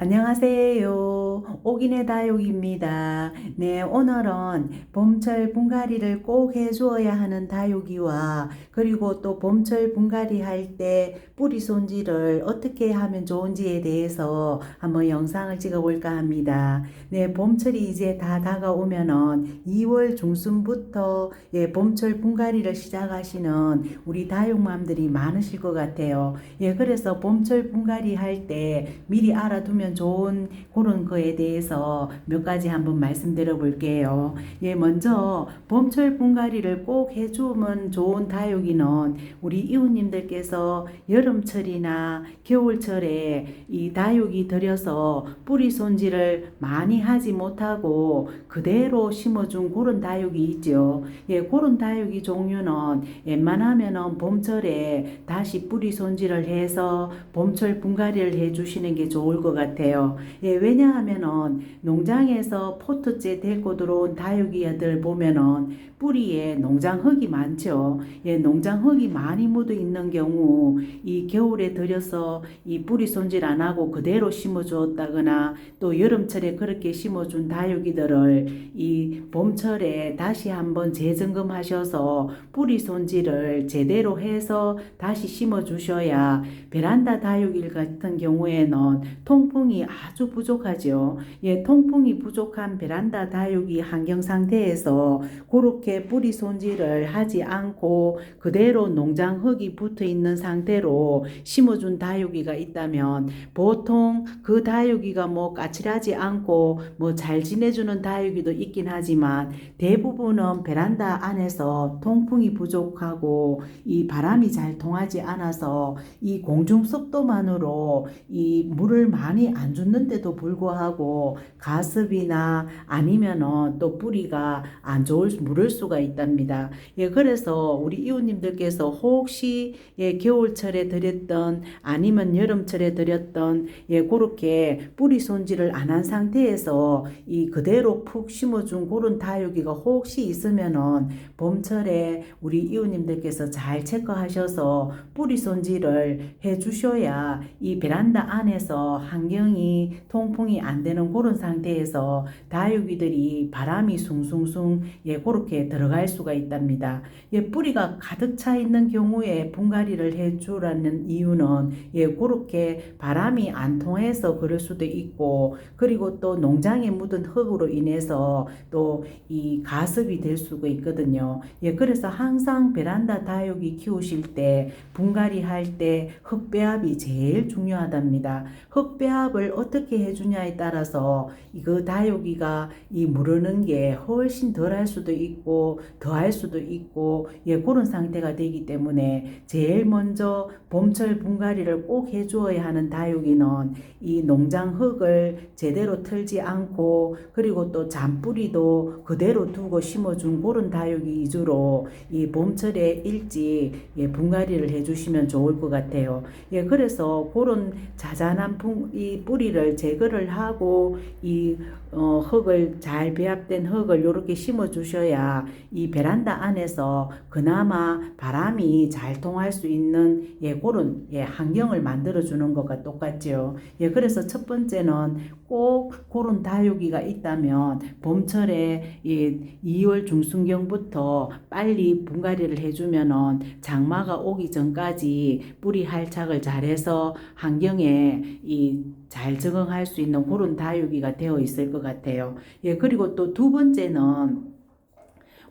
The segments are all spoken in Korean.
안녕하세요. 오기네 다육입니다. 네, 오늘은 봄철 분갈이를 꼭 해주어야 하는 다육이와 그리고 또 봄철 분갈이 할 때 뿌리 손질을 어떻게 하면 좋은지에 대해서 한번 영상을 찍어볼까 합니다. 네, 봄철이 이제 다 다가오면은 2월 중순부터 예, 봄철 분갈이를 시작하시는 우리 다육맘들이 많으실 것 같아요. 예, 그래서 봄철 분갈이 할 때 미리 알아두면 좋은 그런 거에 대해서 몇 가지 한번 말씀드려 볼게요. 예, 먼저 봄철 분갈이를 꼭 해주면 좋은 다육이는 우리 이웃님들께서 여름철이나 겨울철에 이 다육이 들여서 뿌리 손질을 많이 하지 못하고 그대로 심어준 그런 다육이 있죠. 예, 그런 다육이 종류는 웬만하면은 봄철에 다시 뿌리 손질을 해서 봄철 분갈이를 해주시는 게 좋을 것 같아요. 예, 왜냐하면은 농장에서 포트째 데리고 들어온 다육이들 보면은 뿌리에 농장 흙이 많죠. 예, 농장 흙이 많이 묻어 있는 경우 이 겨울에 들여서 이 뿌리 손질 안 하고 그대로 심어 주었다거나 또 여름철에 그렇게 심어 준 다육이들을 이 봄철에 다시 한번 재점검하셔서 뿌리 손질을 제대로 해서 다시 심어 주셔야 베란다 다육일 같은 경우에는 통풍 이 아주 부족하죠. 예, 통풍이 부족한 베란다 다육이 환경 상태에서 그렇게 뿌리 손질을 하지 않고 그대로 농장 흙이 붙어 있는 상태로 심어준 다육이가 있다면 보통 그 다육이가 뭐 까칠하지 않고 뭐 잘 지내주는 다육이도 있긴 하지만 대부분은 베란다 안에서 통풍이 부족하고 이 바람이 잘 통하지 않아서 이 공중 습도만으로 이 물을 많이 안 줬는데도 불구하고 가습이나 아니면은 또 뿌리가 안 좋을 물을 수가 있답니다. 예, 그래서 우리 이웃님들께서 혹시 예, 겨울철에 드렸던 아니면 여름철에 드렸던 예, 그렇게 뿌리 손질을 안 한 상태에서 이 그대로 푹 심어준 그런 다육이가 혹시 있으면은 봄철에 우리 이웃님들께서 잘 체크하셔서 뿌리 손질을 해 주셔야 이 베란다 안에서 환경 이 통풍이 안 되는 그런 상태에서 다육이들이 바람이 숭숭숭 예 그렇게 들어갈 수가 있답니다. 예 뿌리가 가득 차 있는 경우에 분갈이를 해 주라는 이유는 예 그렇게 바람이 안 통해서 그럴 수도 있고 그리고 또 농장에 묻은 흙으로 인해서 또 이 가습이 될 수가 있거든요. 예 그래서 항상 베란다 다육이 키우실 때 분갈이 할 때 흙배합이 제일 중요하답니다. 흙배합을 어떻게 해주냐에 따라서 이거 다육이가 이 무르는 게 훨씬 덜 할 수도 있고 더 할 수도 있고 예 그런 상태가 되기 때문에 제일 먼저 봄철 분갈이를 꼭 해주어야 하는 다육이는 이 농장 흙을 제대로 틀지 않고 그리고 또 잔뿌리도 그대로 두고 심어준 그런 다육이 위주로 이 봄철에 일찍 예, 분갈이를 해주시면 좋을 것 같아요. 예, 그래서 그런 자잘한 분, 이 뿌리를 제거를 하고 이 어, 흙을 잘 배합된 흙을 이렇게 심어 주셔야 이 베란다 안에서 그나마 바람이 잘 통할 수 있는 예, 그런 예, 환경을 만들어 주는 것과 똑같죠. 예, 그래서 첫 번째는 꼭 그런 다육이가 있다면 봄철에 이 2월 중순경부터 빨리 분갈이를 해주면은 장마가 오기 전까지 뿌리 할착을 잘해서 환경에 이잘 적응할 수 있는 그런 다육이가 되어 있을 것 같아요. 예, 그리고 또 두 번째는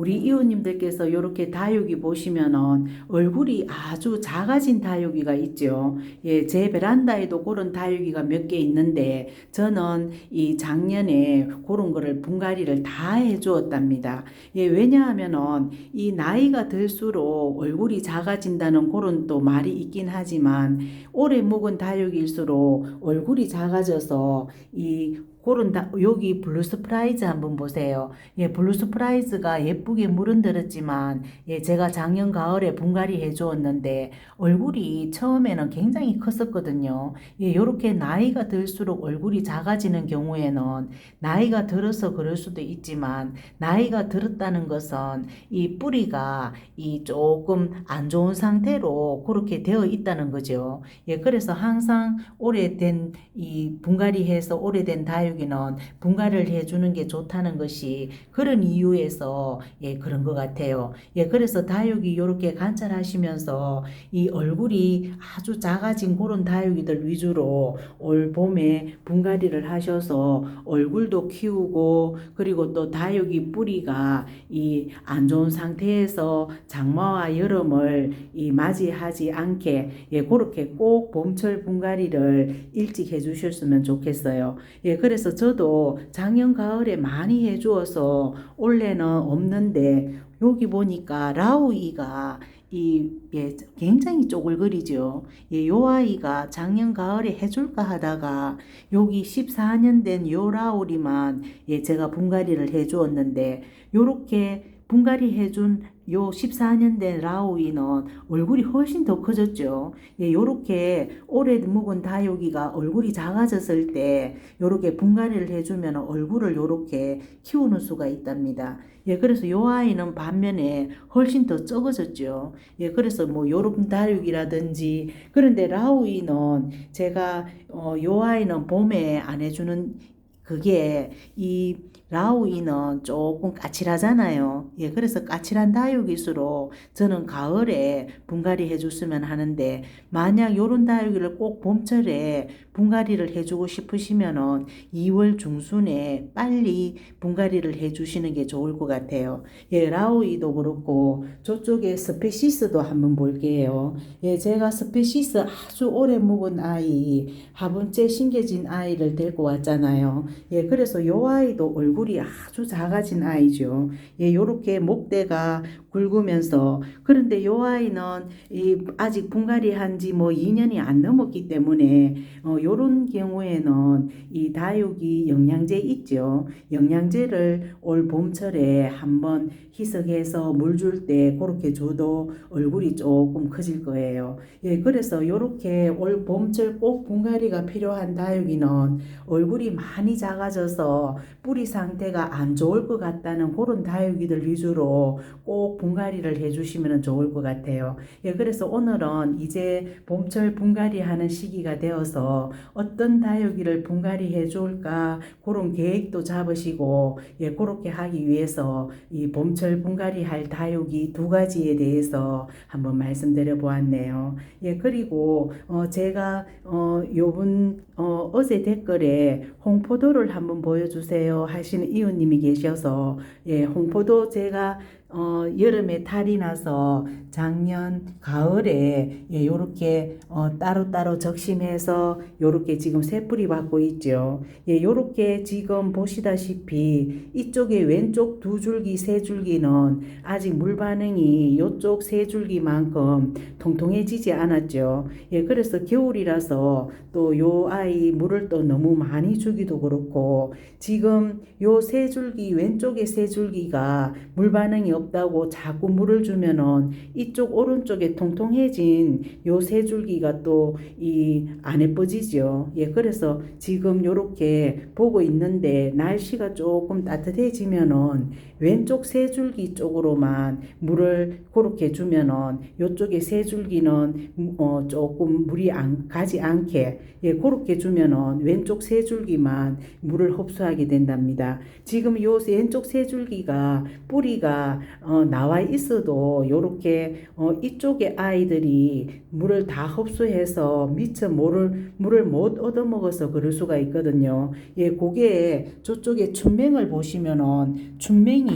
우리 이웃님들께서 이렇게 다육이 보시면은 얼굴이 아주 작아진 다육이가 있죠. 예, 제 베란다에도 그런 다육이가 몇 개 있는데 저는 이 작년에 그런 거를 분갈이를 다 해주었답니다. 예, 왜냐하면은 이 나이가 들수록 얼굴이 작아진다는 그런 또 말이 있긴 하지만 오래 묵은 다육일수록 얼굴이 작아져서 이 그런 다, 여기 블루 스프라이즈 한번 보세요. 예, 블루 스프라이즈가 예쁘게 물은 들었지만 예, 제가 작년 가을에 분갈이 해 주었는데 얼굴이 처음에는 굉장히 컸었거든요. 예, 요렇게 나이가 들수록 얼굴이 작아지는 경우에는 나이가 들어서 그럴 수도 있지만 나이가 들었다는 것은 이 뿌리가 이 조금 안 좋은 상태로 그렇게 되어 있다는 거죠. 예, 그래서 항상 오래된 이 분갈이 해서 오래된 다육 이는 분갈이를 해주는 게 좋다는 것이 그런 이유에서 예, 그런 것 같아요. 예, 그래서 다육이 이렇게 관찰하시면서 이 얼굴이 아주 작아진 그런 다육이들 위주로 올 봄에 분갈이를 하셔서 얼굴도 키우고 그리고 또 다육이 뿌리가 이 안 좋은 상태에서 장마와 여름을 이 맞이하지 않게 예, 그렇게 꼭 봄철 분갈이를 일찍 해주셨으면 좋겠어요. 예, 그래서 저도 작년 가을에 많이 해주어서 올해는 없는데 여기 보니까 라우이가 이, 예, 굉장히 쪼글거리죠. 예, 요 아이가 작년 가을에 해줄까 하다가 여기 14년 된 요 라우리만 예, 제가 분갈이를 해주었는데 요렇게 분갈이 해준 요 14년 된 라우이는 얼굴이 훨씬 더 커졌죠. 예, 요렇게 오래 묵은 다육이가 얼굴이 작아졌을 때 요렇게 분갈이를 해주면 얼굴을 요렇게 키우는 수가 있답니다. 예, 그래서 요 아이는 반면에 훨씬 더 적어졌죠. 예, 그래서 뭐 요런 다육이라든지 그런데 라우이는 제가 어, 요 아이는 봄에 안 해주는 그게 이 라우이는 조금 까칠하잖아요. 예, 그래서 까칠한 다육일수록 저는 가을에 분갈이 해줬으면 하는데 만약 요런 다육이를 꼭 봄철에 분갈이를 해주고 싶으시면은 2월 중순에 빨리 분갈이를 해주시는 게 좋을 것 같아요. 예, 라우이도 그렇고 저쪽에 스페시스도 한번 볼게요. 예, 제가 스페시스 아주 오래 묵은 아이 화분째 심겨진 아이를 데리고 왔잖아요. 예, 그래서 요 아이도 얼굴 이 아주 작아진 아이죠. 예, 요렇게 목대가 굵으면서 그런데 요 아이는 이 아직 분갈이 한지 뭐 2년이 안 넘었기 때문에 어, 요런 경우에는 이 다육이 영양제 있죠. 영양제를 올 봄철에 한번 희석해서 물 줄 때 그렇게 줘도 얼굴이 조금 커질 거예요. 예, 그래서 요렇게 올 봄철 꼭 분갈이가 필요한 다육이는 얼굴이 많이 작아져서 뿌리 상태가 안 좋을 것 같다는 그런 다육이들 위주로 꼭 분갈이를 해주시면 좋을 것 같아요. 예, 그래서 오늘은 이제 봄철 분갈이 하는 시기가 되어서 어떤 다육이를 분갈이 해줄까 그런 계획도 잡으시고 예, 그렇게 하기 위해서 이 봄철 분갈이 할 다육이 두 가지에 대해서 한번 말씀드려 보았네요. 예, 그리고 어, 제가 어, 요번 어, 어제 댓글에 홍포도를 한번 보여주세요 하시는 이웃님이 계셔서 예, 홍포도 제가 어, 여름에 탈이 나서 작년 가을에 예, 요렇게 어, 따로따로 적심해서 요렇게 지금 새뿌리 받고 있죠. 예, 요렇게 지금 보시다시피 이쪽에 왼쪽 두 줄기 세 줄기는 아직 물 반응이 요쪽 세 줄기만큼 통통해지지 않았죠. 예, 그래서 겨울이라서 또 요 아이 물을 또 너무 많이 주기도 그렇고 지금 요 세 줄기 왼쪽에 세 줄기가 물 반응이 없다고 자꾸 물을 주면은 이쪽 오른쪽에 통통해진 요 세 줄기가 또 이 안 예뻐지죠. 예, 그래서 지금 요렇게 보고 있는데 날씨가 조금 따뜻해지면은 왼쪽 세 줄기 쪽으로만 물을 그렇게 주면은 요쪽에 세 줄기는 어 조금 물이 안 가지 않게 예, 그렇게 주면은 왼쪽 세 줄기만 물을 흡수하게 된답니다. 지금 요 왼쪽 세 줄기가 뿌리가 어, 나와 있어도 요렇게 어, 이쪽에 아이들이 물을 다 흡수해서 미처 물을 물을 못 얻어 먹어서 그럴 수가 있거든요. 예, 그게 저쪽에 춘맹을 보시면은 춘맹이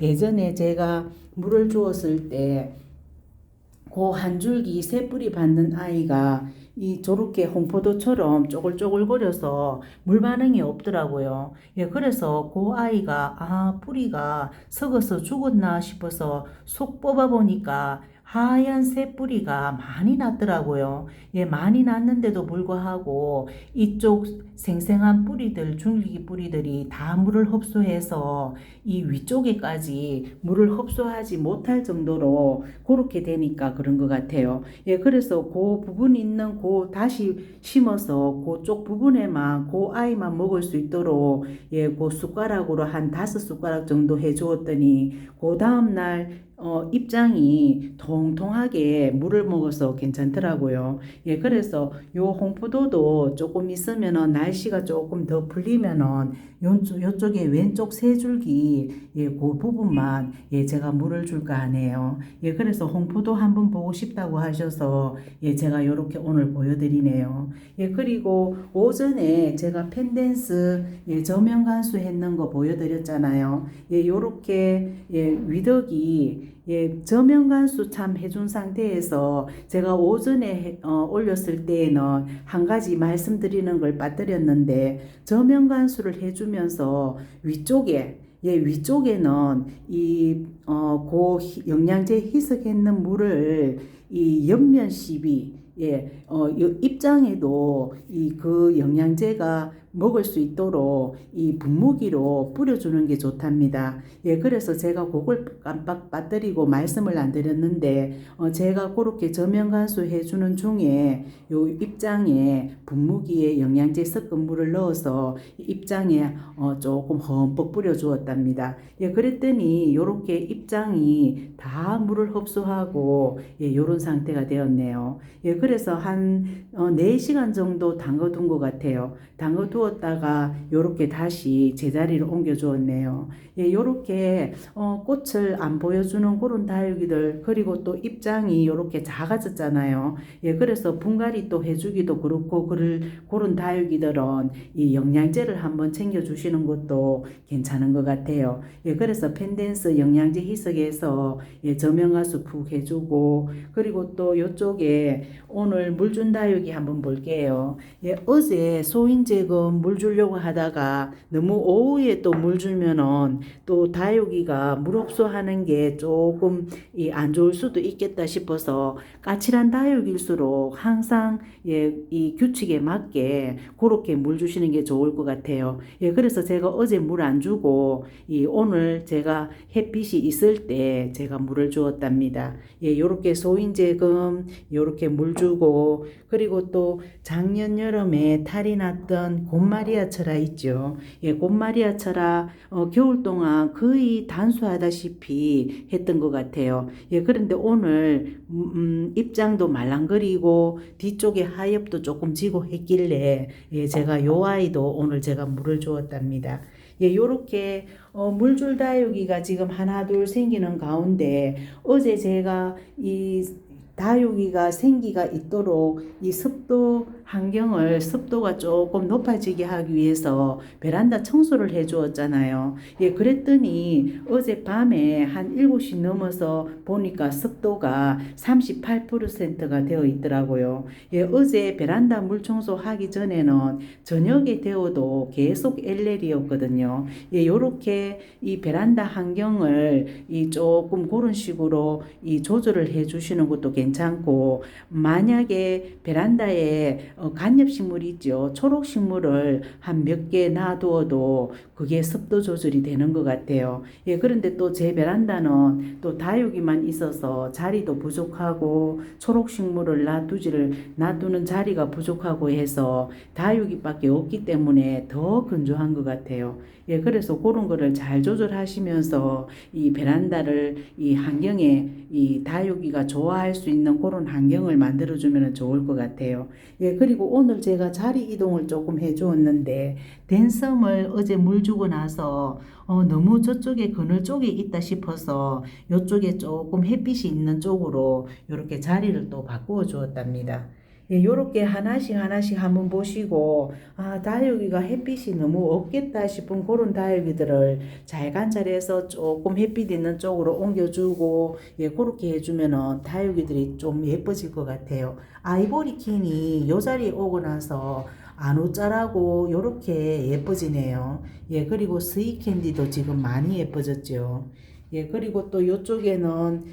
예전에 제가 물을 주었을 때 그 한 줄기 세 뿌리 받는 아이가 이 저렇게 홍포도처럼 쪼글쪼글거려서 물 반응이 없더라고요. 예, 그래서 그 아이가 아 뿌리가 썩어서 죽었나 싶어서 속 뽑아 보니까 하얀 새뿌리가 많이 났더라고요. 예, 많이 났는데도 불구하고 이쪽 생생한 뿌리들, 줄기 뿌리들이 다 물을 흡수해서 이 위쪽에까지 물을 흡수하지 못할 정도로 그렇게 되니까 그런 것 같아요. 예, 그래서 그 부분 있는 그 다시 심어서 그쪽 부분에만 그 아이만 먹을 수 있도록 예, 그 숟가락으로 한 다섯 숟가락 정도 해 주었더니 그 다음 날 어, 입장이 통통하게 물을 먹어서 괜찮더라고요. 예, 그래서 요 홍포도도 조금 있으면은 날씨가 조금 더 풀리면은 요쪽, 요쪽에 왼쪽 세 줄기 예, 그 부분만 예, 제가 물을 줄까 하네요. 예, 그래서 홍포도 한번 보고 싶다고 하셔서 예, 제가 요렇게 오늘 보여드리네요. 예, 그리고 오전에 제가 펜댄스 예, 저면 간수 했는 거 보여드렸잖아요. 예, 요렇게 예, 위덕이 예, 저면 간수 참 해준 상태에서 제가 오전에 해- 어, 올렸을 때에는 한 가지 말씀드리는 걸 빠뜨렸는데 저면 간수를 해주면서 위쪽에 예, 위쪽에는 이, 어, 고 희- 영양제 희석했는 물을 이 옆면 시비, 예, 어, 이 입장에도 이 그 영양제가 먹을 수 있도록 이 분무기로 뿌려주는 게 좋답니다. 예, 그래서 제가 그걸 깜빡 빠뜨리고 말씀을 안 드렸는데, 어, 제가 그렇게 저면 간수 해주는 중에 요 입장에 분무기에 영양제 섞은 물을 넣어서 입장에 어, 조금 흠뻑 뿌려주었답니다. 예, 그랬더니 요렇게 입장이 다 물을 흡수하고 예, 요런 상태가 되었네요. 예, 그래서 한 어, 4시간 정도 담궈둔 것 같아요. 담궈두 었다가 요렇게 다시 제자리를 옮겨 주었네요. 예, 요렇게 어, 꽃을 안 보여주는 그런 다육이들 그리고 또 입장이 요렇게 작아졌잖아요. 예, 그래서 분갈이 또 해주기도 그렇고 그럴 그런 다육이들은 이 영양제를 한번 챙겨 주시는 것도 괜찮은 것 같아요. 예, 그래서 펜댄스 영양제 희석해서 예, 저명가수 푹 해주고 그리고 또 요쪽에 오늘 물준 다육이 한번 볼게요. 예, 어제 소인 제 금물 주려고 하다가 너무 오후에 또 물 주면은 또 다육이가 물 흡수하는 게 조금 이 안 좋을 수도 있겠다 싶어서 까칠한 다육일수록 항상 예, 이 규칙에 맞게 그렇게 물 주시는 게 좋을 것 같아요. 예, 그래서 제가 어제 물 안 주고 이 오늘 제가 햇빛이 있을 때 제가 물을 주었답니다. 예, 요렇게 소인제금 요렇게 물 주고 그리고 또 작년 여름에 탈이 났던 곰 마리아철아 있죠. 예, 곰마리아철아 어, 겨울 동안 거의 단수하다시피 했던 것 같아요. 예, 그런데 오늘 음, 음, 입장도 말랑거리고 뒤쪽에 하엽도 조금 지고 했길래 예, 제가 요 아이도 오늘 제가 물을 주었답니다. 예, 요렇게 어, 물줄 다육이가 지금 하나 둘 생기는 가운데 어제 제가 이 다육이가 생기가 있도록 이 습도 환경을 습도가 조금 높아지게 하기 위해서 베란다 청소를 해 주었잖아요. 예, 그랬더니 어젯밤에 한 7시 넘어서 보니까 습도가 38%가 되어 있더라고요. 예, 어제 베란다 물 청소하기 전에는 저녁에 되어도 계속 엘렐이었거든요. 예, 요렇게 이 베란다 환경을 이 조금 그런 식으로 이 조절을 해 주시는 것도 괜찮고 만약에 베란다에 어, 간엽식물이 있죠. 초록식물을 한 몇 개 놔두어도 그게 습도 조절이 되는 것 같아요. 예, 그런데 또 제 베란다는 또 다육이만 있어서 자리도 부족하고 초록식물을 놔두지를 놔두는 자리가 부족하고 해서 다육이밖에 없기 때문에 더 건조한 것 같아요. 예, 그래서 그런 거를 잘 조절하시면서 이 베란다를 이 환경에 이 다육이가 좋아할 수 있는 그런 환경을 만들어주면 좋을 것 같아요. 예, 그리고 오늘 제가 자리 이동을 조금 해 주었는데, 댄섬을 어제 물 주고 나서, 어, 너무 저쪽에 그늘 쪽에 있다 싶어서, 요쪽에 조금 햇빛이 있는 쪽으로 이렇게 자리를 또 바꾸어 주었답니다. 예, 요렇게 하나씩 하나씩 한번 보시고, 아, 다육이가 햇빛이 너무 없겠다 싶은 그런 다육이들을 잘 관찰해서 조금 햇빛 있는 쪽으로 옮겨주고, 예, 그렇게 해주면은 다육이들이 좀 예뻐질 것 같아요. 아이보리 킹이 요 자리에 오고 나서 안 옷자라고 요렇게 예뻐지네요. 예, 그리고 스윗 캔디도 지금 많이 예뻐졌죠. 예, 그리고 또 요쪽에는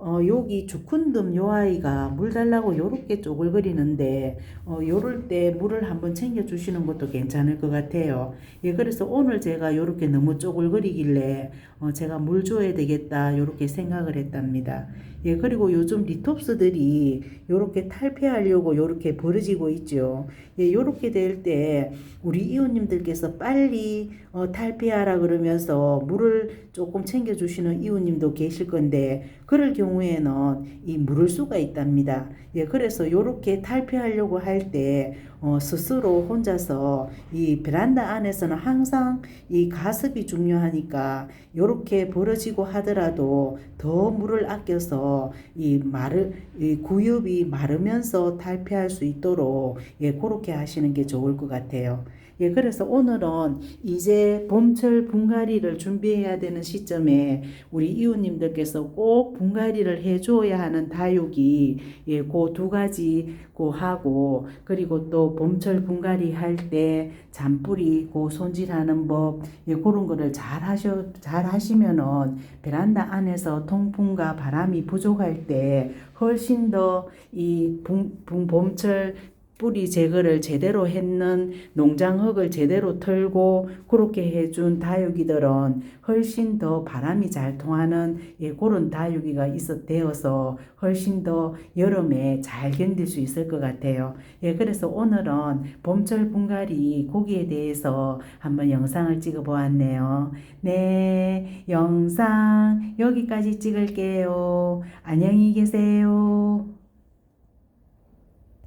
어, 여기 주쿤듬 요 아이가 물 달라고 요렇게 쪼글거리는데 어, 요럴 때 물을 한번 챙겨 주시는 것도 괜찮을 것 같아요. 예, 그래서 오늘 제가 요렇게 너무 쪼글거리길래 어, 제가 물 줘야 되겠다 요렇게 생각을 했답니다. 예, 그리고 요즘 리톱스들이 요렇게 탈피하려고 요렇게 벌어지고 있죠. 예, 요렇게 될 때 우리 이웃님들께서 빨리 어, 탈피하라 그러면서 물을 조금 챙겨 주시는 이웃님도 계실 건데 그럴 경우에는 이 물을 수가 있답니다. 예, 그래서 요렇게 탈피하려고 할 때 어, 스스로 혼자서 이 베란다 안에서는 항상 이 가습이 중요하니까 요렇게 벌어지고 하더라도 더 물을 아껴서 이 마르 이 구엽이 마르면서 탈피할 수 있도록 예 그렇게 하시는 게 좋을 것 같아요. 예 그래서 오늘은 이제 봄철 분갈이를 준비해야 되는 시점에 우리 이웃님들께서 꼭 분갈이를 해줘야 하는 다육이 예 그 두 가지 고 하고 그리고 또 봄철 분갈이 할 때 잔뿌리 고 손질하는 법 예, 그런 거를 잘 하셔 잘 하시면은 베란다 안에서 통풍과 바람이 부족할 때 훨씬 더이 봄철 뿌리 제거를 제대로 했는 농장흙을 제대로 털고 그렇게 해준 다육이들은 훨씬 더 바람이 잘 통하는 예, 그런 다육이가 있어 되어서 훨씬 더 여름에 잘 견딜 수 있을 것 같아요. 예, 그래서 오늘은 봄철 분갈이 고기에 대해서 한번 영상을 찍어 보았네요. 네, 영상 여기까지 찍을게요. 안녕히 계세요.